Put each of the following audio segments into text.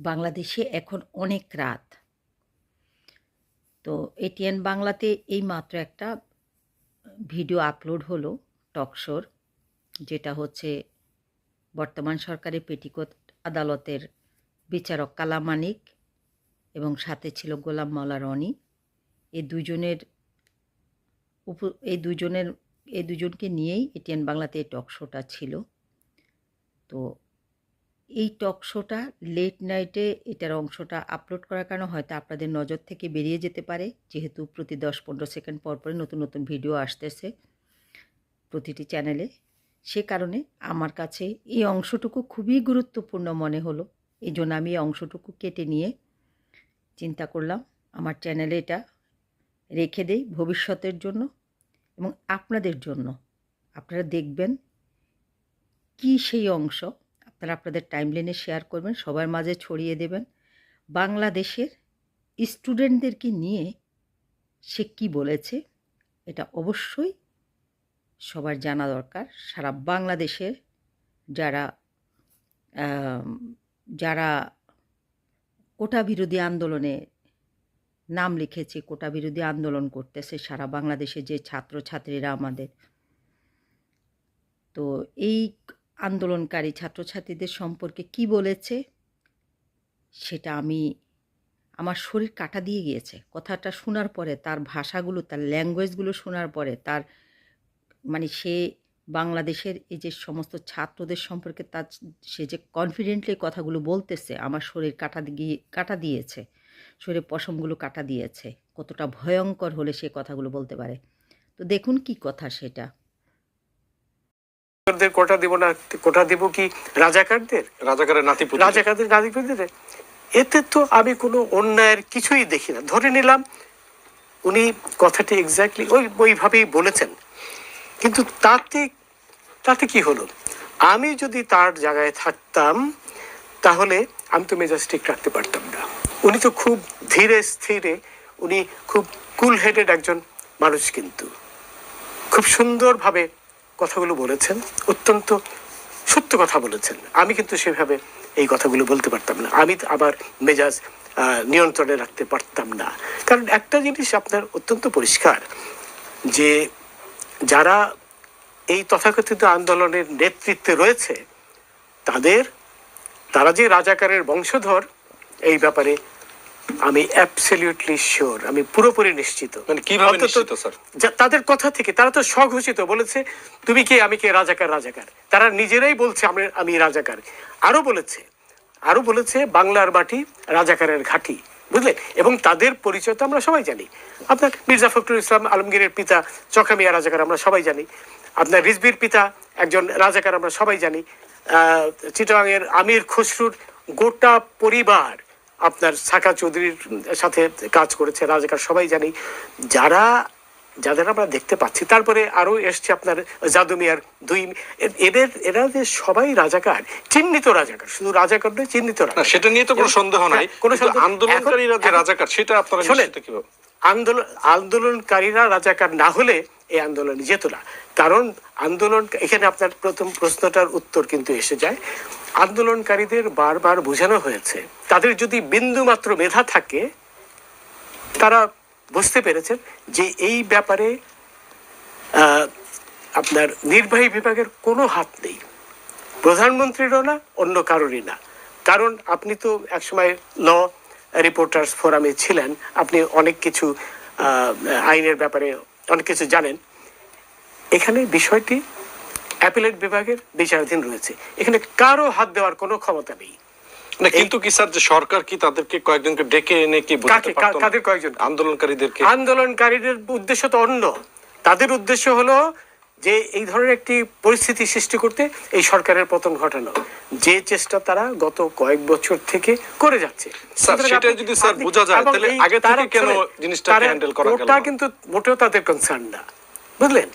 বাংলাদেশে এখন অনেক রাত। তো এটিএন বাংলাতে এই মাত্র একটা ভিডিও আপলোড হলো টকশোর যেটা হচ্ছে বর্তমান সরকারের পেটিকোট আদালতের বিচারক কালামানিক এবং সাথে ছিল গোলাম মাওলা রনি। এই দুজনের উপ, এই দুজনের এই দুজনকে নিয়েই এটিএন বাংলাতে এই টক শোটা ছিল। তো এই টক শোটা লেট নাইটে এটার অংশটা আপলোড করার কারণে হয়তো আপনাদের নজর থেকে বেরিয়ে যেতে পারে। যেহেতু প্রতি দশ পনেরো সেকেন্ড পর পরে নতুন নতুন ভিডিও আসতেছে প্রতিটি চ্যানেলে সে কারণে আমার কাছে এই অংশটুকু খুবই গুরুত্বপূর্ণ মনে হলো। এই জন্য আমি এই অংশটুকু কেটে নিয়ে চিন্তা করলাম, আমার চ্যানেলে এটা রেখে দেই ভবিষ্যতের জন্য এবং আপনাদের জন্য। আপনারা দেখবেন কি সেই অংশ আপনারা আপনাদের টাইমলাইনে শেয়ার করবেন, সবার মাঝে ছড়িয়ে দেবেন। বাংলাদেশের স্টুডেন্টদেরকে নিয়ে সে কি বলেছে, এটা অবশ্যই সবার জানা দরকার। সারা বাংলাদেশের যারা যারা কোটা বিরোধী আন্দোলনে নাম লিখেছে কোটা বিরোধী আন্দোলন করতেছে, সারা বাংলাদেশে যে ছাত্রছাত্রীরা আমাদের। তো এই আন্দোলনকারী ছাত্রছাত্রীদের সম্পর্কে কি বলেছে, সেটা আমি, আমার শরীর কাটা দিয়ে গিয়েছে। কথাটা শোনার পরে, তার ভাষাগুলো, তার ল্যাঙ্গুয়েজগুলো শোনার পরে, তার মানে সে বাংলাদেশের এই যে সমস্ত ছাত্রদের সম্পর্কে তার, সে যে কনফিডেন্টলি কথাগুলো বলতেছে, আমার শরীর কাটা দিয়ে, কাটা দিয়েছে। শরীরে পশমগুলো কাটা দিয়েছে। কতটা ভয়ঙ্কর হলে সে কথাগুলো বলতে পারে। তো দেখুন কি কথা সেটা। রাজাকারদের কোটা দিব না কোটা দিব কি রাজাকারদের? রাজাকারের নাতি রাজাকারদের নারীদের এতে তো আমি কোনো অন্যায়ের কিছুই দেখি না। ধরে নিলাম উনি কথাটি এক্স্যাক্টলি ওই ওইভাবেই বলেছেন। কিন্তু তাতে তাতে কি হলো? আমি যদি তার জায়গায় থাকতাম তাহলে আমি তো মেজাজ ঠিক রাখতে পারতাম না। উনি তো খুব ধীরে স্থিরে উনি খুব কুল হেডেড একজন মানুষ কিন্তু। খুব সুন্দরভাবে কথাগুলো বলেছেন, অত্যন্ত সত্য কথা বলেছেন। আমি কিন্তু সেভাবে এই কথাগুলো বলতে পারতাম না। আমি তো আবার মেজাজ নিয়ন্ত্রণে রাখতে পারতাম না। কারণ একটা জিনিস আপনার অত্যন্ত পরিষ্কার, যে যারা এই তথাকথিত আন্দোলনের নেতৃত্বে রয়েছে, তাদের, তারা যে রাজাকারের বংশধর, এই ব্যাপারে আমি অ্যাবসলিউটলি শিওর আমি পুরোপুরি নিশ্চিত। মানে কীভাবে নিশ্চিত, স্যার? তাদের কথা থেকে তারা তো স্বঘোষিত বলেছে তুমি কে? আমি কে? রাজাকার রাজাকার। তারা নিজেরাই বলছে আমি আমি রাজাকার। আরও বলেছে আরও বলেছে বাংলার মাটি রাজাকারের ঘাঁটি। বুঝলেন? এবং তাদের পরিচয় তো আমরা সবাই জানি। আপনার মির্জা ফখরুল ইসলাম আলমগীরের পিতা চকামিয়া রাজাকার আমরা সবাই জানি। আপনার রিজবির পিতা একজন রাজাকার আমরা সবাই জানি। আহ, চিটাগাংয়ের আমির খসরুর গোটা পরিবার আপনার সাকা চৌধুরীর সাথে কাজ করেছে রাজাকার সবাই জানি। যারা যাদের আমরা দেখতে পাচ্ছি তারপরে আরও এসছে আপনার জাদু মিয়ার দুই এদের এরা যে সবাই রাজাকার চিহ্নিত রাজাকার শুধু রাজাকার নয় চিহ্নিত রাজাকার। সেটা নিয়ে তো কোনো সন্দেহ নাই হ্যাঁ, কোনো আন্দোলনকারীরা যে রাজাকার সেটা আপনারা শোনেন। আন্দোলন আন্দোলনকারীরা রাজাকার না হলে এই আন্দোলন যেত না। কারণ আন্দোলন এখানে আপনার প্রথম প্রশ্নটার উত্তর কিন্তু এসে যায়। আন্দোলনকারীদের বারবার বোঝানো হয়েছে তাদের যদি বিন্দু মাত্র মেধা থাকে তারা বুঝতে পেরেছেন যে এই ব্যাপারে আপনার নির্বাহী বিভাগের কোনো হাত নেই। প্রধানমন্ত্রীরও না, অন্য কারোরই না। কারণ আপনি তো একসময় ল রিপোর্টার্স ফোরামে ছিলেন, আপনি অনেক কিছু আইনের ব্যাপারে অনেক কিছু জানেন। এখানে বিষয়টি অ্যাপিলেট বিভাগের বিচারাধীন রয়েছে। এখানে কারও হাত দেওয়ার কোনো ক্ষমতা নেই। না কিন্তু কি স্যার যে সরকার কি তাদেরকে কয়েকজনকে ডেকে এনে কি কাদের কয়েকজন? আন্দোলনকারীদেরকে। আন্দোলনকারীদের উদ্দেশ্য তো অন্য। তাদের উদ্দেশ্য হলো যে এই ধরনের একটি পরিস্থিতি সৃষ্টি করতে এই সরকারের পতন ঘটানো। যে চেষ্টা তারা গত কয়েক বছর থেকে করে যাচ্ছে। সেটা যদি স্যার বোঝা যায়, তাহলে আগে থেকে কেন জিনিসটাকে handle করা গেল ওটা কিন্তু মোটেও তাদের কনসার্ন না। বুঝলেন?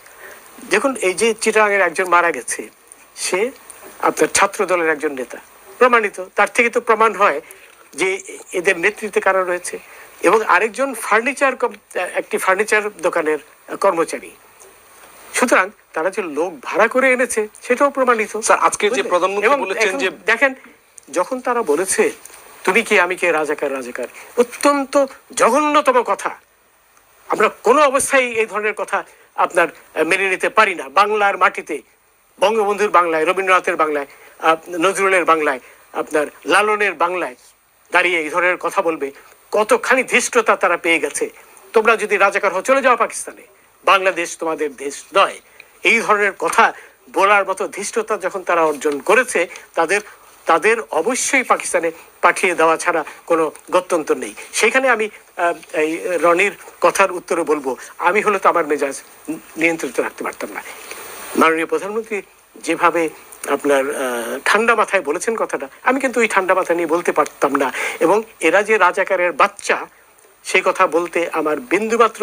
দেখুন এই যে চিটাগাংয়ের একজন মারা গেছে সে আপনার ছাত্র দলের একজন নেতা। প্রমাণিত তার থেকে তো প্রমাণ হয় যে এদের নেতৃত্বে কারা রয়েছে। এবং আরেকজন ফার্নিচার একটি ফার্নিচার দোকানের কর্মচারী। সুতরাং তারা যে লোক ভাড়া করে এনেছে সেটাও প্রমাণিত। স্যার, আজকে যে প্রধানমন্ত্রী বলেছেন যে- দেখেন যখন তারা বলেছে তুমি কি আমি কে রাজাকার রাজাকার? অত্যন্ত জঘন্যতম কথা। আমরা কোনো অবস্থায় এই ধরনের কথা আপনার মেনে নিতে পারি না। বাংলার মাটিতে বঙ্গবন্ধুর বাংলায় রবীন্দ্রনাথের বাংলায় নজরুলের বাংলায়, আপনার লালনের বাংলায় দাঁড়িয়ে এই ধরনের কথা বলবে। কতখানি ধৃষ্টতা তারা পেয়ে গেছে। তোমরা যদি রাজাকার হও, চলে যাও পাকিস্তানে। বাংলাদেশ তোমাদের দেশ নয়। এই ধরনের কথা বলার মতো ধৃষ্টতা যখন তারা অর্জন করেছে, তাদের তাদের অবশ্যই পাকিস্তানে পাঠিয়ে দেওয়া ছাড়া কোনো গত্যন্তর নেই। সেখানে আমি এই রনির কথার উত্তরে বলব। আমি হলে তো আমার মেজাজ নিয়ন্ত্রিত রাখতে পারতাম না। মাননীয় প্রধানমন্ত্রী যেভাবে আপনার ঠান্ডা মাথায় বলেছেন কথাটা। আমি কিন্তু ওই ঠান্ডা মাথা নিয়ে বলতে পারতাম না। এবং এরা যে রাজাকারের বাচ্চা, সেই কথা বলতে আমার বিন্দুমাত্র